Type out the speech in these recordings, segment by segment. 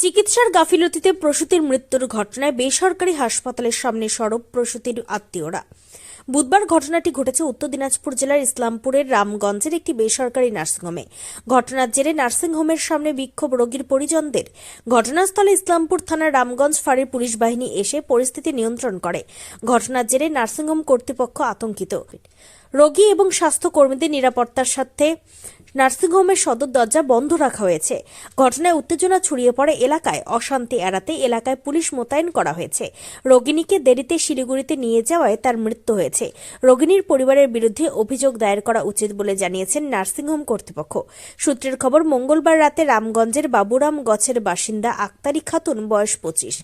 চিকিৎসার গাফিলতিতে প্রসূতির মৃত্যুর ঘটনায় বেসরকারি হাসপাতালের সামনে সরব প্রসূতির আত্মীয়রা। বুধবার ঘটনাটি ঘটেছে উত্তর দিনাজপুর জেলার ইসলামপুরের রামগঞ্জের একটি বেসরকারি নার্সিংহোমে। ঘটনার জেরে নার্সিংহোমের সামনে বিক্ষোভ রোগীর পরিজনদের। ঘটনাস্থলে ইসলামপুর থানার রামগঞ্জ ফাঁড়ির পুলিশ বাহিনী এসে পরিস্থিতি নিয়ন্ত্রণ করে। ঘটনার জেরে নার্সিংহোম কর্তৃপক্ষ আতঙ্কিত। রোগী এবং স্বাস্থ্যকর্মীদের নিরাপত্তার সাথে নার্সিংহোমের সদর দরজা বন্ধ রাখা হয়েছে। ঘটনায় উত্তেজনা ছড়িয়ে পড়ে এলাকায়। অশান্তি এড়াতে এলাকায় পুলিশ মোতায়েন করা হয়েছে। রোগিণীকে দেরিতে শিলিগুড়িতে নিয়ে যাওয়ায় তার মৃত্যু হয়েছে। রোগিণীর পরিবারের বিরুদ্ধে অভিযোগ দায়ের করা উচিত বলে জানিয়েছেন নার্সিংহোম কর্তৃপক্ষ। সূত্রের খবর, মঙ্গলবার রাতে রামগঞ্জের বাবুরাম গছের বাসিন্দা আক্তারি খাতুন, বয়স পঁচিশ।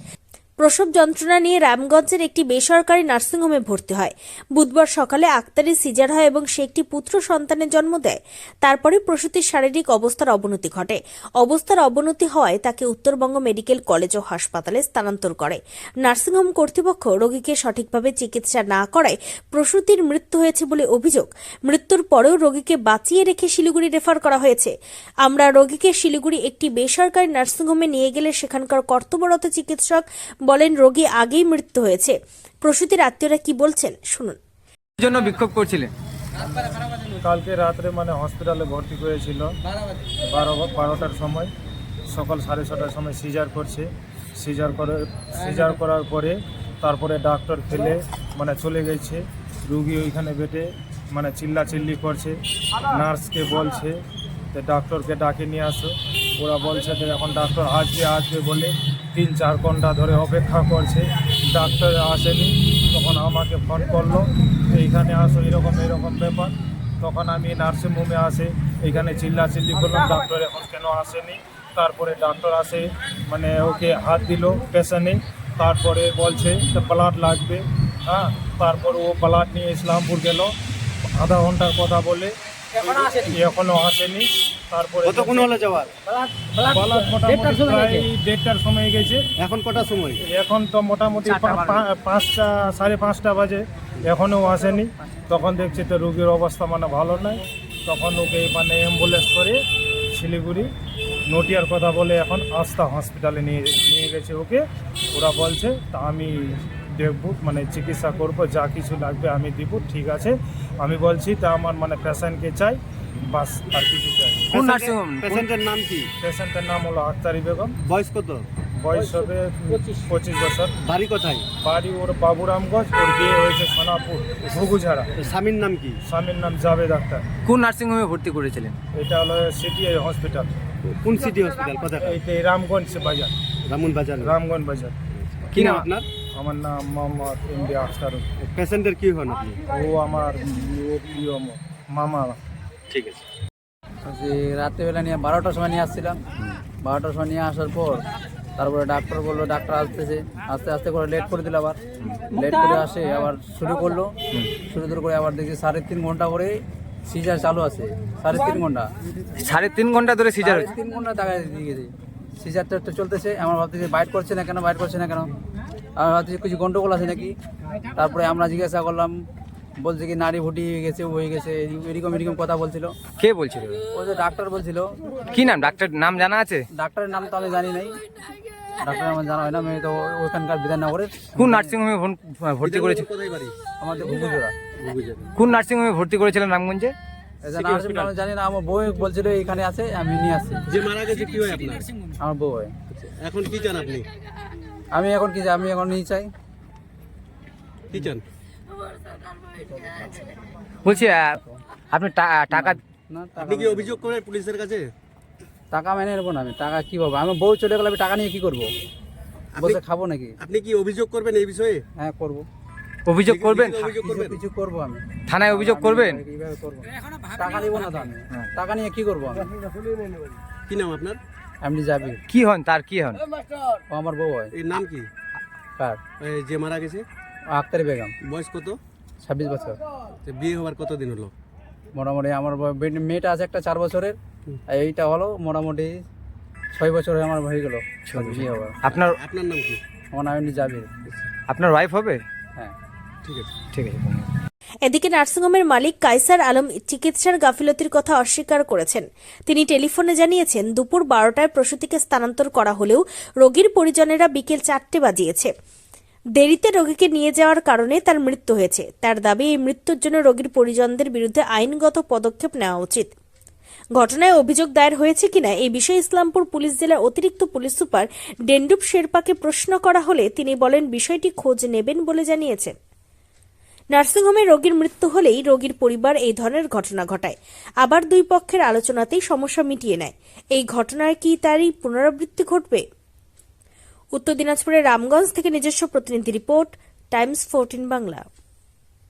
প্রসব যন্ত্রণা নিয়ে রামগঞ্জের একটি বেসরকারি নার্সিংহোমে ভর্তি হয়। বুধবার সকালে আক্তারি সিজার হয় এবং সে একটি পুত্র সন্তানের জন্ম দেয়। তারপরে প্রসূতির শারীরিক অবস্থার অবনতি ঘটে। অবস্থার অবনতি হওয়ায় তাকে উত্তরবঙ্গ মেডিকেল কলেজ ও হাসপাতালে স্থানান্তর করে। নার্সিংহোম কর্তৃপক্ষ রোগীকে সঠিকভাবে চিকিৎসা না করায় প্রসূতির মৃত্যু হয়েছে বলে অভিযোগ। মৃত্যুর পরেও রোগীকে বাঁচিয়ে রেখে শিলিগুড়ি রেফার করা হয়েছে। আমরা রোগীকে শিলিগুড়ি একটি বেসরকারি নার্সিংহোমে নিয়ে গেলে সেখানকার কর্তব্যরত চিকিৎসক বলেন রোগী আগেই মৃত্যু হয়েছে। প্রসূতির আত্মীয়রা কি বলছেন? শুনুন। জন্য বিক্ষোভ করছিলেন। কালকে রাত্রে মানে হসপিটালে ভর্তি করেছিল। বারো বারোটার সময় সকাল সাড়ে ছটার সময় সিজার করছে। সিজার করে সিজার করার পরে তারপরে ডাক্তার ফেলে মানে চলে গেছে। রুগী ওইখানে বেটে মানে চিল্লা চিল্লি করছে। নার্সকে বলছে যে ডাক্তারকে ডাকে নিয়ে আসো। ওরা বলছে যে এখন ডাক্তার আসবে আসবে বলে তিন চার ঘণ্টা ধরে অপেক্ষা করছে। ডাক্তার আসেনি, তখন আমাকে ফোন করল, এইখানে আসো, এরকম এরকম ব্যাপার। তখন আমি নার্সিং হোমে আসে এখানে চিল্লা চিল্লি করলাম, ডাক্তার এখন কেন আসেনি? তারপরে ডাক্তার আসে মানে ওকে হাত দিল পেশেন্টে, তারপরে বলছে যে ব্লাড লাগবে। হ্যাঁ তারপর ও ব্লাড নিয়ে ইসলামপুর গেল। আধা ঘণ্টার কথা বলে এখনও আসেনি। তারপরে কতক্ষণ হলো যাওয়ার? মোটামুটি প্রায় দেড়টার সময় গেছে। এখন কটা সময়? এখন তো মোটামুটি পাঁচটা সাড়ে পাঁচটা বাজে। এখনও আসেনি। তখন দেখছি তো রুগীর অবস্থা মানে ভালো নাই। তখন ওকে মানে অ্যাম্বুলেন্স করে শিলিগুড়ি নটিয়ার কথা বলে এখন আস্থা হসপিটালে নিয়ে নিয়ে গেছে ওকে। ওরা বলছে তা আমি দেখব মানে চিকিৎসা করব যা কিছু লাগবে আমি দিব ঠিক আছে? আমি বলছি তা আমার মানে পেশেন্টকে চাই বাস আর কিছু চাই। কোন নার্সিংহোম পেশেন্টের নাম কি? পেশেন্টের নাম হলো আক্তারি বেগম। বয়স কত? বয়স হবে পঁচিশ। বছর। বাড়ি কোথায়? বাড়ি ওর বাবুরামগঞ্জ ওর বিয়ে হয়েছে সোনাপুর ঘুঘুঝাড়া। স্বামীর নাম কি? স্বামীর নাম জাভেদ আক্তার। কোন নার্সিংহোমে ভর্তি করেছিলেন? এটা হলো সিটিআই হসপিটাল। কোন সিটি হসপিটাল? কোথায়? এইটা এই রামগঞ্জ বাজার। রামুন বাজার। রামগঞ্জ বাজার। কি নাম? আপনার? আমার নাম মোহাম্মদ ইন্ডিয়া আখতার পেশেন্টের কি হন আপনি ও আমার ও প্রিয় মামা। ঠিক আছে। যে রাত্রেবেলা নিয়ে বারোটার সময় নিয়ে আসছিলাম। বারোটার সময় নিয়ে আসার পর তারপরে ডাক্তার বলল ডাক্তার আসতেছে। আস্তে আস্তে করে লেট করে দিল আবার। লেট করে আসে আবার শুরু করল। শুরু করে আবার দেখছি সাড়ে তিন ঘণ্টা করে সিজার চালু আছে। সাড়ে তিন ঘণ্টা। সাড়ে তিন ঘণ্টা ধরে সিজার তিন ঘণ্টা টাকা দিয়ে গেছে সিজারটা তো চলতেছে। আমার ভাবতেছি বাইট করছে না কেন? বাইট করছে না কেন? আমার ভাবতেছি কিছু গন্ডগোল আছে নাকি? তারপরে আমরা জিজ্ঞাসা করলাম বলছে কি নারী ভুটি হয়ে গেছে ও হয়ে গেছে এরকম এরকম কথা বলছিল। কে বলছিল? ও যে ডাক্তার বলছিল। কি নাম? ডাক্তার নাম জানা আছে? ডাক্তারের নাম তো আমি জানি নাই। ডাক্তারের আমার জানা হয় না আমি তো ওখানকার বিধাননগরের কোন নার্সিংহোমে ভর্তি বাড়ি আমাদের ঘুঘুজোড়া কোন নার্সিংহোমে ভর্তি করেছিলেন রামগঞ্জে? জানি না আমার বউ বলছিল এখানে আছে আমি নিয়ে আসছি। যে মারা গেছে কি হয় আপনার? আমার বউ হয়। এখন কি চান আপনি? আমি এখন কি আমি এখন নিয়ে চাই। কি চান? বলছি আপনি টাকা না আপনি কি অভিযোগ করেন পুলিশের কাছে? টাকা মেনে নেব না আমি টাকা কি পাবো? আমার বউ চলে গেলে আমি টাকা নিয়ে কি করব? বসে খাব নাকি? আপনি কি অভিযোগ করবেন এই বিষয়ে? হ্যাঁ করব। অভিযোগ করবেন? অভিযোগ কিছু করবেন? কিছু করব আমি। থানায় অভিযোগ করবেন? করব। টাকা নিবো না তো আমি। টাকা নিয়ে কি করব আমি? কি নাম আপনার? এমনি যাবি কি হন তার কি হন? ও আমার বউ হয়। এর নাম কি? কার? এই যে মারা গেছে? আক্তারি বেগম। বয়স কত? ছাব্বিশ বছর। তো বিয়ে হওয়ার কতদিন হলো? মোটামুটি আমার বে- মেয়েটা আছে একটা চার বছরের। আর এইটা হলো মোটামুটি ছয় বছরে আমার হয়ে গেল বিয়ে হওয়ার আপনার আপনার নাম কি? আমার নাম এমনি যাবি আপনার ওয়াইফ হবে? হ্যাঁ। ঠিক আছে। ঠিক আছে। এদিকে নার্সিংহোমের মালিক কাইসার আলম চিকিৎসার গাফিলতির কথা অস্বীকার করেছেন। তিনি টেলিফোনে জানিয়েছেন, দুপুর বারোটায় প্রসূতিকে স্থানান্তর করা হলেও রোগীর পরিজনেরা বিকেল চারটে বাজিয়েছে। দেরিতে রোগীকে নিয়ে যাওয়ার কারণে তার মৃত্যু হয়েছে। তার দাবি, এই মৃত্যুর জন্য রোগীর পরিজনদের বিরুদ্ধে আইনগত পদক্ষেপ নেওয়া উচিত। ঘটনায় অভিযোগ দায়ের হয়েছে কিনা, এই বিষয়ে ইসলামপুর পুলিশ জেলার অতিরিক্ত পুলিশ সুপার ডেন্ডুপ শেরপাকে প্রশ্ন করা হলে তিনি বলেন, বিষয়টি খোঁজ নেবেন বলে জানিয়েছেন। নার্সিংহোমে রোগীর মৃত্যু হলেই রোগীর পরিবার এই ধরনের ঘটনা ঘটায়। আবার দুই পক্ষের আলোচনাতেই সমস্যা মিটিয়ে নেয়। এই ঘটনার কি তারই পুনরাবৃত্তি ঘটবে? উত্তর দিনাজপুরের রামগঞ্জ থেকে নিজস্ব প্রতিনিধি report, Times fourteen Bangla.